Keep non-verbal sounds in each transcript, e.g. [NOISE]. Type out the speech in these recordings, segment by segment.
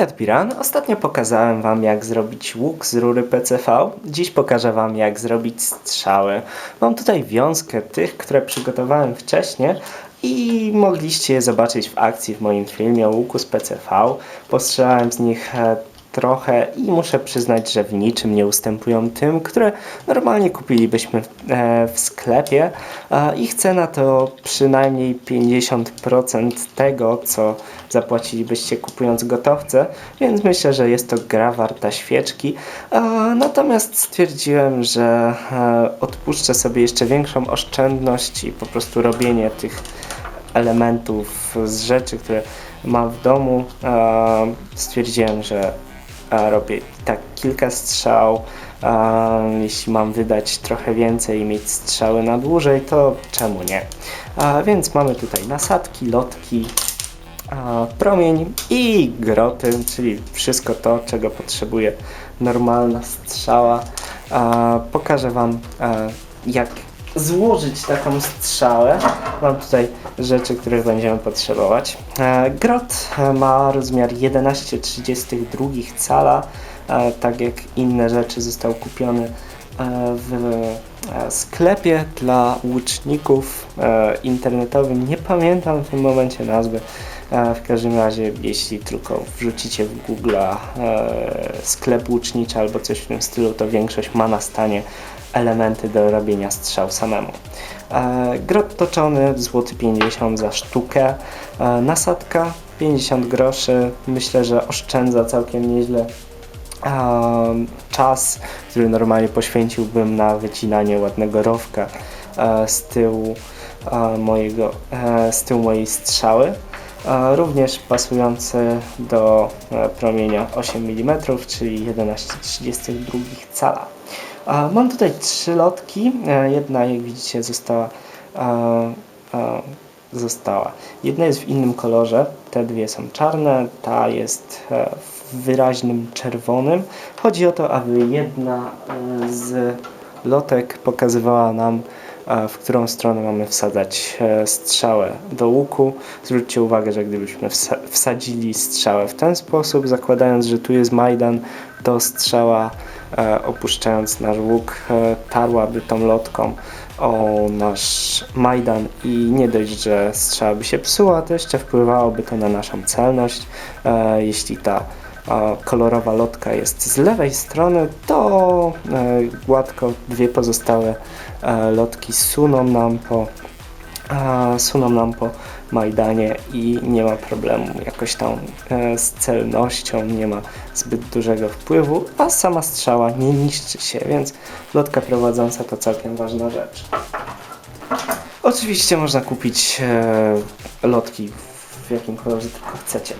Hej Admiran, ostatnio pokazałem Wam jak zrobić łuk z rury PCV. Dziś pokażę Wam jak zrobić strzały. Mam tutaj wiązkę tych, które przygotowałem wcześniej i mogliście je zobaczyć w akcji w moim filmie o łuku z PCV. Postrzelałem z nich e, trochę i muszę przyznać, że w niczym nie ustępują tym, które normalnie kupilibyśmy w, e, w sklepie e, i chcę na to przynajmniej 50% tego, co zapłacilibyście kupując gotowce, więc myślę, że jest to gra warta świeczki. E, Natomiast stwierdziłem, że e, odpuszczę sobie jeszcze większą oszczędność i po prostu robienie tych elementów z rzeczy, które mam w domu. E, Stwierdziłem, że robię tak kilka strzał. Jeśli mam wydać trochę więcej i mieć strzały na dłużej, to czemu nie? Więc mamy tutaj nasadki, lotki, promień i groty, czyli wszystko to, czego potrzebuje normalna strzała. Pokażę Wam, jak złożyć taką strzałę. Mam tutaj rzeczy, których będziemy potrzebować. E, grot e, ma rozmiar 11,32 cala, e, tak jak inne rzeczy został kupiony w sklepie dla łuczników internetowym. Nie pamiętam w tym momencie nazwy. W każdym razie, jeśli tylko wrzucicie w Google sklep łuczniczy albo coś w tym stylu, to większość ma na stanie elementy do robienia strzał samemu. E, Grot toczony, złoty 50 za sztukę. E, Nasadka 50 groszy. Myślę, że oszczędza całkiem nieźle um, czas, który normalnie poświęciłbym na wycinanie ładnego rowka e, z tyłu e, mojego, e, z tyłu mojej strzały. E, również pasujący do e, promienia 8 mm, czyli 11,32 cala. Mam tutaj trzy lotki. E, jedna, jak widzicie, została e, e, została. Jedna jest w innym kolorze, te dwie są czarne, ta jest w wyraźnym czerwonym. Chodzi o to, aby jedna z lotek pokazywała nam, w którą stronę mamy wsadzać strzałę do łuku. Zwróćcie uwagę, że gdybyśmy wsa- wsadzili strzałę w ten sposób, zakładając, że tu jest Majdan, to strzała e, opuszczając nasz łuk e, tarłaby tą lotką o nasz Majdan i nie dość, że strzała by się psuła, to jeszcze wpływałoby to na naszą celność. E, jeśli ta kolorowa lotka jest z lewej strony, to gładko dwie pozostałe lotki suną nam po suną nam po Majdanie i nie ma problemu jakoś tam e, z celnością, nie ma zbyt dużego wpływu, a sama strzała nie niszczy się, więc lotka prowadząca to całkiem ważna rzecz. Oczywiście można kupić e, lotki w jakim kolorze tylko chcecie.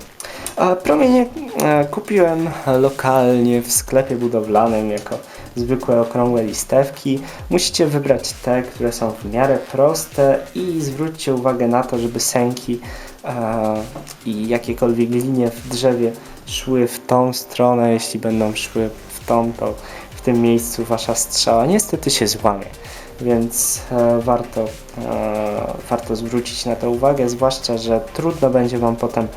Promienie e, kupiłem lokalnie w sklepie budowlanym jako zwykłe okrągłe listewki. Musicie wybrać te, które są w miarę proste i zwróćcie uwagę na to, żeby sęki e, i jakiekolwiek linie w drzewie szły w tą stronę. Jeśli będą szły w tą, to w tym miejscu wasza strzała niestety się złamie. Więc e, warto, e, warto zwrócić na to uwagę, zwłaszcza, że trudno będzie Wam potem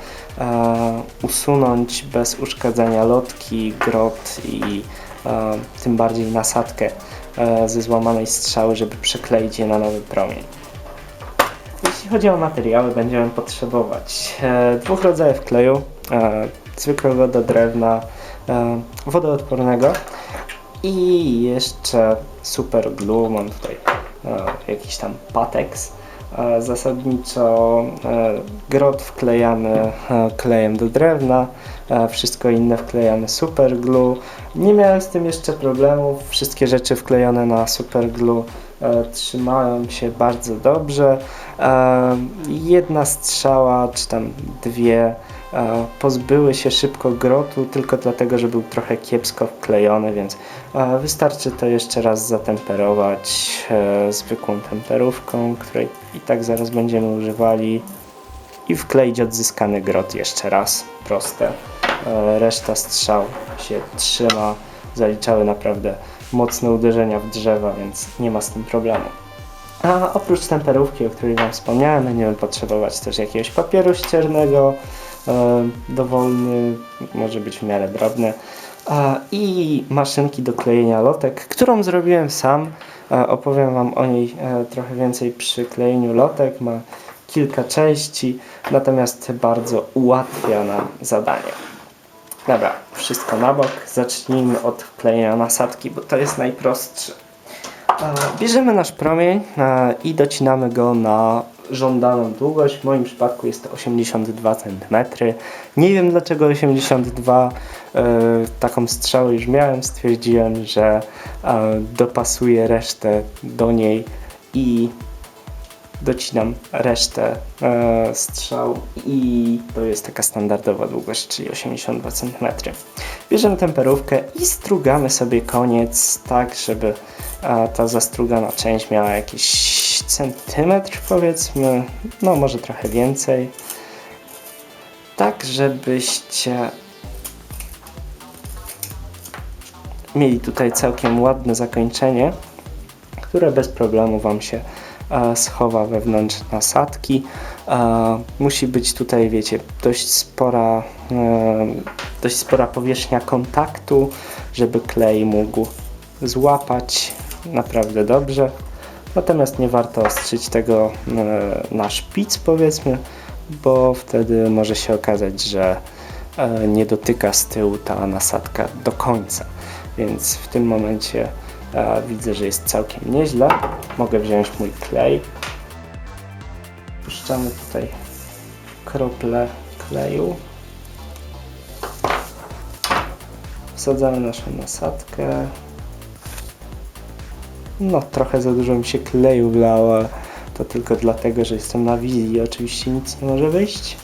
usunąć bez uszkadzania lotki, grot i tym bardziej nasadkę e, ze złamanej strzały, żeby przekleić je na nowy promień. Jeśli chodzi o materiały, będziemy potrzebować e, dwóch rodzajów kleju, e, zwykłego do drewna, wodoodpornego i jeszcze super glue, mam tutaj jakiś tam patex. E, zasadniczo grot wklejamy klejem do drewna, wszystko inne wklejamy super glue. Nie miałem z tym jeszcze problemów, wszystkie rzeczy wklejone na super glue trzymają się bardzo dobrze. E, jedna strzała, czy tam dwie, e, pozbyły się szybko grotu, tylko dlatego, że był trochę kiepsko wklejony, więc e, wystarczy to jeszcze raz zatemperować zwykłą temperówką, której i tak zaraz będziemy używali i wkleić odzyskany grot jeszcze raz, proste. E, Reszta strzał się trzyma, zaliczały naprawdę mocne uderzenia w drzewa, więc nie ma z tym problemu. A oprócz temperówki, o której Wam wspomniałem, będziemy potrzebować też jakiegoś papieru ściernego, e, dowolny, może być w miarę drobny. I maszynki do klejenia lotek, którą zrobiłem sam. E, Opowiem Wam o niej trochę więcej przy klejeniu lotek. Ma kilka części, natomiast bardzo ułatwia nam zadanie. Dobra, wszystko na bok. Zacznijmy od klejenia nasadki, bo to jest najprostsze. Bierzemy nasz promień i docinamy go na żądaną długość. W moim przypadku jest to 82 cm. Nie wiem dlaczego 82. e, Taką strzałę już miałem. Stwierdziłem, że e, dopasuję resztę do niej i docinam resztę e, strzał i to jest taka standardowa długość, czyli 82 cm. Bierzemy temperówkę i strugamy sobie koniec tak, żeby e, ta zastrugana część miała jakiś centymetr powiedzmy, no może trochę więcej. Tak, żebyście mieli tutaj całkiem ładne zakończenie które bez problemu Wam się schowa wewnątrz nasadki. Musi być tutaj, wiecie, dość spora, e, dość spora powierzchnia kontaktu, żeby klej mógł złapać naprawdę dobrze. Natomiast nie warto ostrzyć tego e, na szpic, powiedzmy, bo wtedy może się okazać, że e, nie dotyka z tyłu ta nasadka do końca. Więc w tym momencie widzę, że jest całkiem nieźle. Mogę wziąć mój klej. Puszczamy tutaj krople kleju. Wsadzamy naszą nasadkę. No, trochę za dużo mi się kleju wlało. To tylko dlatego, że jestem na wizji oczywiście nic nie może wyjść.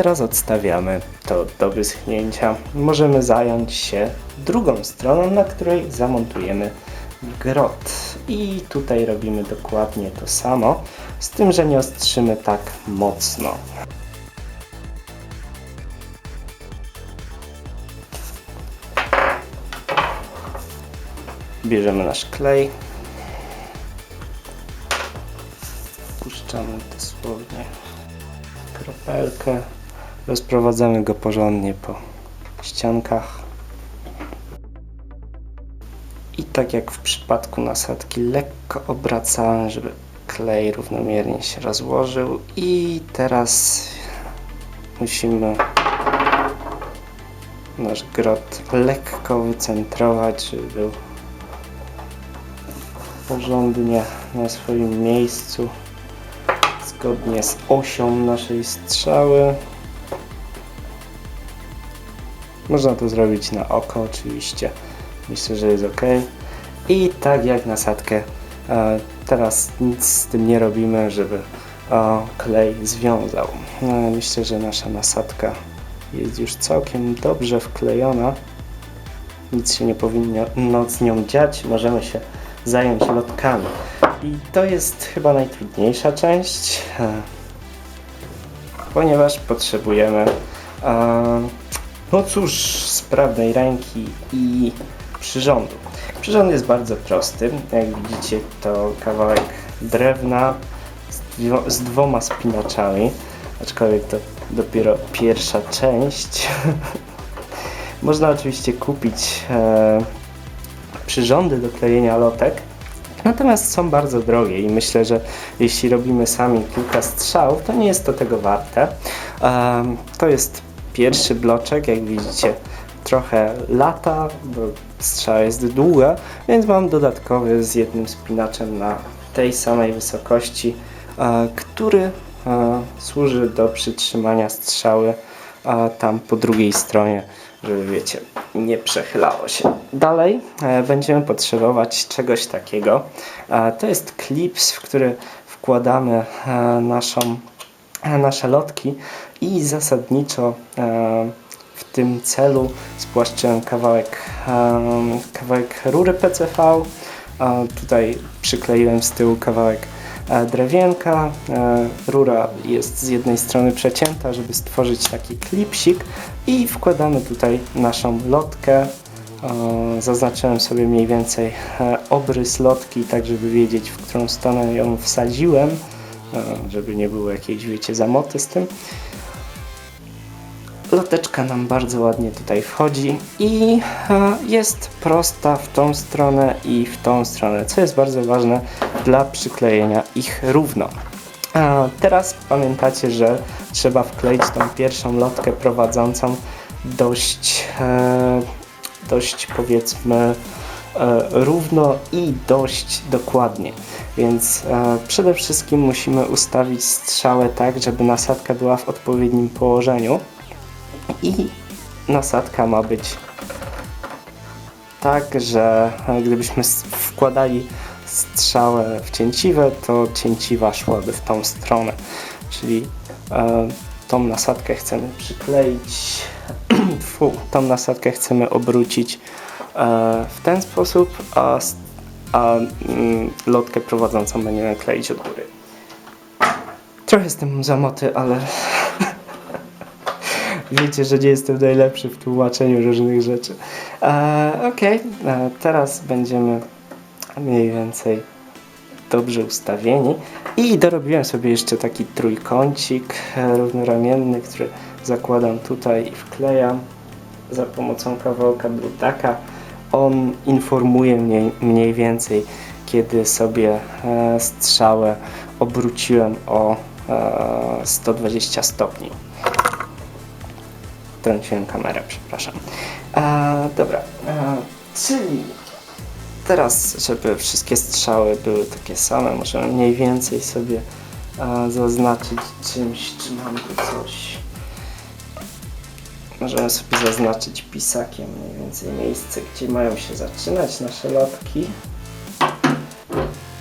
Teraz odstawiamy to do wyschnięcia. Możemy zająć się drugą stroną, na której zamontujemy grot. I tutaj robimy dokładnie to samo, z tym, że nie ostrzymy tak mocno. Bierzemy nasz klej. Puszczamy dosłownie kropelkę. Rozprowadzamy go porządnie po ściankach. I tak jak w przypadku nasadki, lekko obracamy, żeby klej równomiernie się rozłożył. I teraz musimy nasz grot lekko wycentrować, żeby był porządnie na swoim miejscu, zgodnie z osią naszej strzały. Można to zrobić na oko oczywiście. Myślę, że jest ok. I tak jak nasadkę, e, teraz nic z tym nie robimy, żeby e, klej związał. E, Myślę, że nasza nasadka jest już całkiem dobrze wklejona. Nic się nie powinno no, z nią dziać. Możemy się zająć lotkami. I to jest chyba najtrudniejsza część, ponieważ potrzebujemy no cóż, sprawnej ręki i przyrządu. Przyrząd jest bardzo prosty. Jak widzicie, to kawałek drewna z, z dwoma spinaczami, aczkolwiek to dopiero pierwsza część. [LAUGHS] Można oczywiście kupić e, przyrządy do klejenia lotek, natomiast są bardzo drogie i myślę, że jeśli robimy sami kilka strzałów, to nie jest to tego warte. Em, to jest pierwszy bloczek, jak widzicie, trochę lata, bo strzała jest długa, więc mam dodatkowy z jednym spinaczem na tej samej wysokości, który służy do przytrzymania strzały tam po drugiej stronie, żeby wiecie, nie przechylało się. Dalej e, będziemy potrzebować czegoś takiego. To jest klips, w który wkładamy e, naszą nasze lotki i zasadniczo e, w tym celu spłaszczyłem kawałek, e, kawałek rury PCV. E, tutaj przykleiłem z tyłu kawałek e, drewienka. E, rura jest z jednej strony przecięta, żeby stworzyć taki klipsik i wkładamy tutaj naszą lotkę. E, Zaznaczyłem sobie mniej więcej e, obrys lotki, tak żeby wiedzieć, w którą stronę ją wsadziłem e, żeby nie było jakiejś, wiecie, zamoty z tym. Loteczka nam bardzo ładnie tutaj wchodzi i e, jest prosta w tą stronę i w tą stronę, co jest bardzo ważne dla przyklejenia ich równo. Teraz pamiętacie, że trzeba wkleić tą pierwszą lotkę prowadzącą dość, e, dość powiedzmy równo i dość dokładnie. Więc e, przede wszystkim musimy ustawić strzałę tak, żeby nasadka była w odpowiednim położeniu i nasadka ma być tak, że e, gdybyśmy wkładali strzałę w cięciwe, to cięciwa szłaby w tą stronę. Czyli e, tą nasadkę chcemy przykleić, [CLEARS THROAT] tą nasadkę chcemy obrócić e, w ten sposób, a, a mm, lotkę prowadzącą będziemy kleić od góry. Trochę tym zamoty, ale [LAUGHS] Wiecie, że nie jestem najlepszy w tłumaczeniu różnych rzeczy. E, Okej, e, teraz będziemy mniej więcej dobrze ustawieni. I dorobiłem sobie jeszcze taki trójkącik e, równoramienny, który zakładam tutaj i wklejam za pomocą kawałka drutaka. On informuje mnie mniej więcej, kiedy sobie e, strzałę obróciłem o e, 120 stopni. Trąciłem kamerę, przepraszam. E, dobra, e, czyli teraz, żeby wszystkie strzały były takie same, możemy mniej więcej sobie e, zaznaczyć czymś, czy mam tu coś. Możemy sobie zaznaczyć pisakiem mniej więcej miejsce, gdzie mają się zaczynać nasze lotki.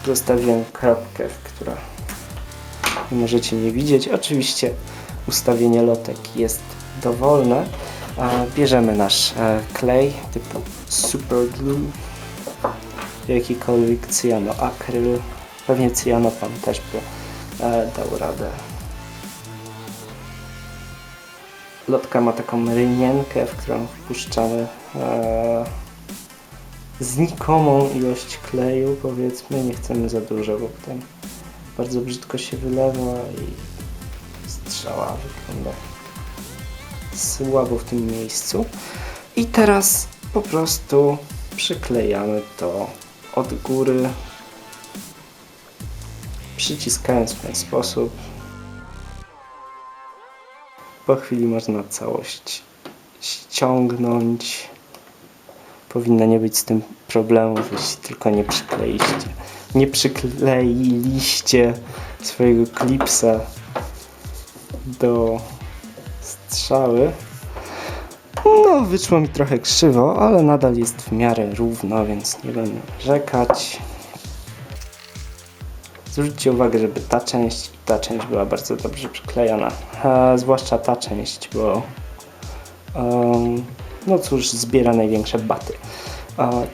Zostawiłem kropkę, która możecie nie widzieć. Oczywiście ustawienie lotek jest dowolne. Bierzemy nasz e, klej typu super glue, jakikolwiek cyjanoakryl. Pewnie cyjanopan też by e, dał radę. Lotka ma taką rynienkę, w którą wpuszczamy e, znikomą ilość kleju, powiedzmy. Nie chcemy za dużo, bo potem bardzo brzydko się wylewa i strzała wygląda słabo w tym miejscu. I teraz po prostu przyklejamy to od góry, przyciskając w ten sposób. Po chwili można całość ściągnąć. Powinno nie być z tym problemów, jeśli tylko nie przykleiliście. Nie przykleiliście swojego klipsa do strzały. No, wyszło mi trochę krzywo, ale nadal jest w miarę równo, więc nie będę rzekać. Zwróćcie uwagę, żeby ta część ta część była bardzo dobrze przyklejona. Zwłaszcza ta część, bo no cóż, zbiera największe baty.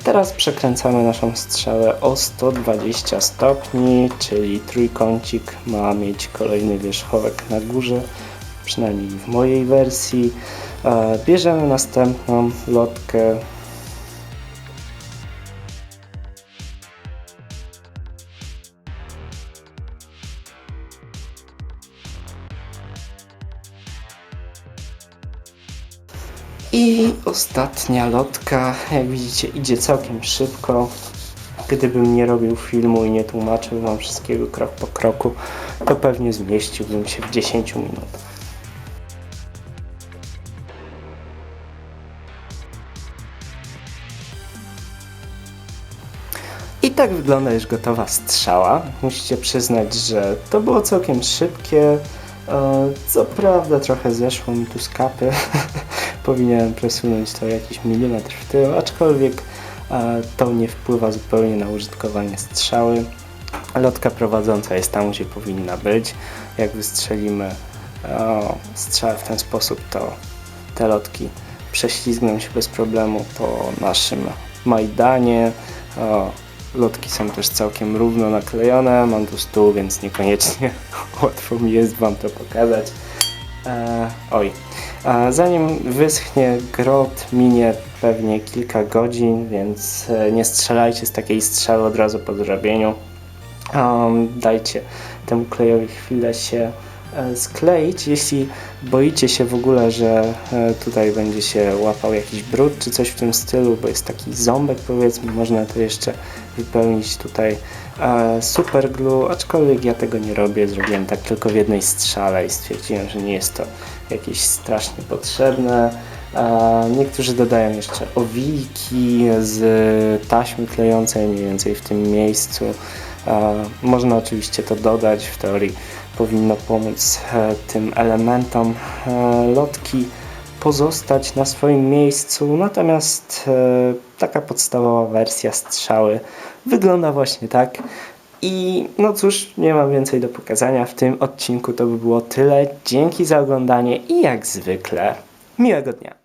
Teraz przekręcamy naszą strzałę o 120 stopni, czyli trójkącik ma mieć kolejny wierzchołek na górze, przynajmniej w mojej wersji. E, Bierzemy następną lotkę. I ostatnia lotka, jak widzicie, idzie całkiem szybko. Gdybym nie robił filmu i nie tłumaczył Wam wszystkiego krok po kroku, to pewnie zmieściłbym się w 10 minutach. I tak wygląda już gotowa strzała. Musicie przyznać, że to było całkiem szybkie. E, Co prawda trochę zeszło mi tu z kapy. [LAUGHS] Powinienem przesunąć to jakiś milimetr w tył, aczkolwiek e, to nie wpływa zupełnie na użytkowanie strzały. Lotka prowadząca jest tam, gdzie powinna być. Jak wystrzelimy o, strzałę w ten sposób, to te lotki prześlizgną się bez problemu po naszym Majdanie. O, lotki są też całkiem równo naklejone. Mam tu stół, więc niekoniecznie [LAUGHS] łatwo mi jest Wam to pokazać. E, oj, e, zanim wyschnie grot, minie pewnie kilka godzin, więc e, nie strzelajcie z takiej strzały od razu po zrobieniu. Um, dajcie temu klejowi chwilę się e, skleić. Jeśli boicie się w ogóle, że e, tutaj będzie się łapał jakiś brud czy coś w tym stylu, bo jest taki ząbek powiedzmy, można to jeszcze wypełnić tutaj super glue, aczkolwiek ja tego nie robię, zrobiłem tak tylko w jednej strzale i stwierdziłem, że nie jest to jakieś strasznie potrzebne. E, Niektórzy dodają jeszcze owiki z taśmy klejącej mniej więcej w tym miejscu. E, Można oczywiście to dodać, w teorii powinno pomóc e, tym elementom e, lotki pozostać na swoim miejscu, natomiast e, taka podstawowa wersja strzały wygląda właśnie tak. I no cóż, nie mam więcej do pokazania w tym odcinku, to by było tyle. Dzięki za oglądanie i jak zwykle miłego dnia.